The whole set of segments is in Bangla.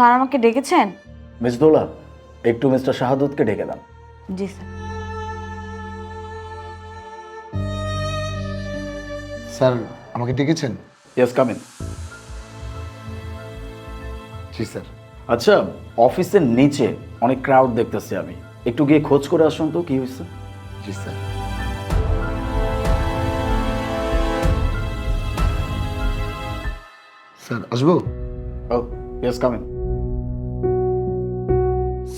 স্যার আমাকে ডেকেছেন? মিস দোলা একটু মিস্টার শাহাদুতকে ডেকে দাম জি স্যার। স্যার আমাকে ডেকেছেন? ইয়েস কামিন জি স্যার। আচ্ছা অফিসের নিচে অনেক ক্রাউড দেখতেছি আমি। একটু গিয়ে খোঁজ করে আসুন তো কি হয়েছে জি স্যার। স্যার আসব? ও ইয়েস কামিন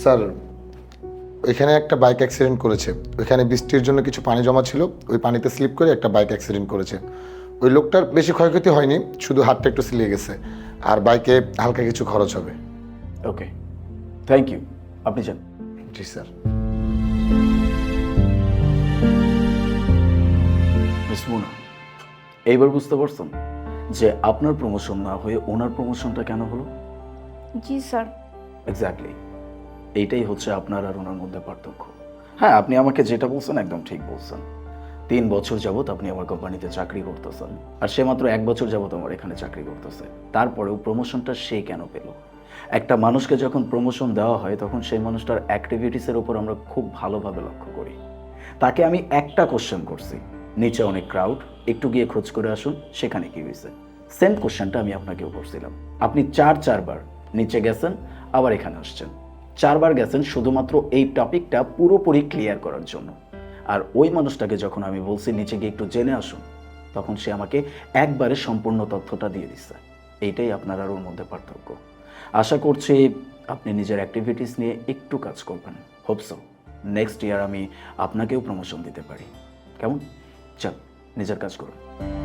স্যার ওইখানে একটা বাইক অ্যাক্সিডেন্ট করেছে। ওইখানে বৃষ্টির জন্য কিছু পানি জমা ছিল ওই পানিতে স্লিপ করে একটা বাইক অ্যাক্সিডেন্ট করেছে। ওই লোকটার বেশি ক্ষয়ক্ষতি হয়নি শুধু হাতটা একটু সিলিয়ে গেছে। আর বাইকে হালকা কিছু খরচ হবে। ওকে থ্যাংক ইউ আপনি যান। জি স্যার। মিস মুনা এইবার বুঝতে পারছেন যে আপনার প্রমোশন না হয়ে ওনার প্রমোশনটা কেন হলো? জি স্যার। এক্স্যাক্টলি এইটাই হচ্ছে আপনার আর ওনার মধ্যে পার্থক্য। হ্যাঁ আপনি আমাকে যেটা বলছেন একদম ঠিক বলছেন। তিন বছর যাবত আপনি আমার কোম্পানিতে চাকরি করতেছেন, আর সে মাত্র এক বছর যাবত আমার এখানে চাকরি করতেছে। তারপরেও প্রমোশনটা সে কেন পেল? একটা মানুষকে যখন প্রমোশন দেওয়া হয়, তখন সেই মানুষটার অ্যাক্টিভিটিসের উপর আমরা খুব ভালোভাবে লক্ষ্য করি। তাকে আমি একটা কোশ্চেন করছি, নিচে অনেক ক্রাউড একটু গিয়ে খোঁজ করে আসুন, সেখানে কি হয়েছে? সেম কোশ্চেনটা আমি আপনাকেও করছিলাম। আপনি চার, চারবার নিচে গেছেন, আবার এখানে আসছেন। চারবার গেছেন শুধুমাত্র এই টপিকটা পুরোপুরি ক্লিয়ার করার জন্য। আর ওই মানুষটাকে যখন আমি বলছি, নিচে গিয়ে একটু জেনে আসুন, তখন সে আমাকে একবারে সম্পূর্ণ তথ্যটা দিয়ে দিচ্ছে। এইটাই আপনার আর ওর মধ্যে পার্থক্য। আশা করছি আপনি নিজের অ্যাক্টিভিটিস নিয়ে একটু কাজ করবেন। হোপসো নেক্সট ইয়ার আমি আপনাকেও প্রমোশন দিতে পারি। কেমন? চল, নিজের কাজ করুন।